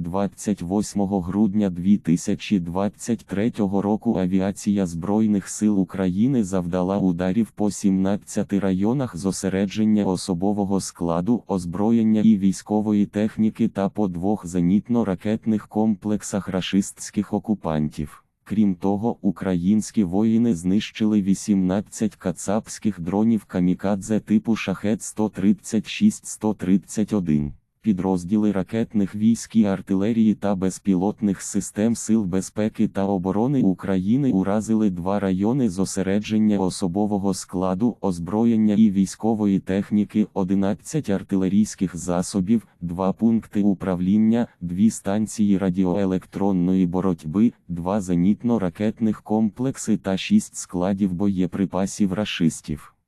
28 грудня 2023 року авіація Збройних сил України завдала ударів по 17 районах зосередження особового складу, озброєння і військової техніки та по двох зенітно-ракетних комплексах рашистських окупантів. Крім того, українські воїни знищили 18 кацапських дронів камікадзе типу шахет 136-131. Підрозділи ракетних військ і артилерії та безпілотних систем Сил безпеки та оборони України уразили два райони зосередження особового складу, озброєння і військової техніки, 11 артилерійських засобів, два пункти управління, дві станції радіоелектронної боротьби, два зенітно-ракетних комплекси та шість складів боєприпасів рашистів.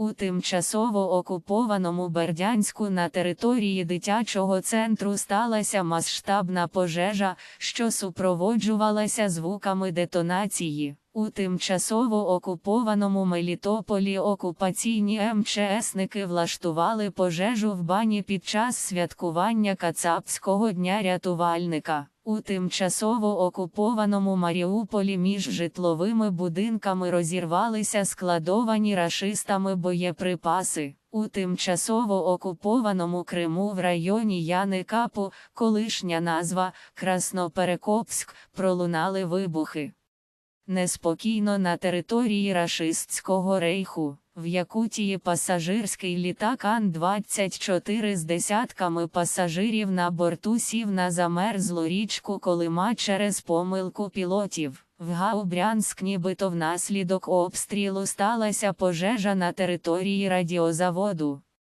У тимчасово окупованому Бердянську на території дитячого центру сталася масштабна пожежа, що супроводжувалася звуками детонації. У тимчасово окупованому Мелітополі окупаційні МЧСники влаштували пожежу в бані під час святкування Кацапського дня рятувальника. У тимчасово окупованому Маріуполі між житловими будинками розірвалися складовані рашистами боєприпаси. У тимчасово окупованому Криму в районі Яни Капу, колишня назва Красноперекопськ, пролунали вибухи. Неспокійно на території рашистського рейху. В Якутії пасажирський літак Ан-24 з десятками пасажирів на борту сів на замерзлу річку Колима через помилку пілотів. В Гаубрянськ нібито внаслідок обстрілу сталася пожежа на території радіозаводу.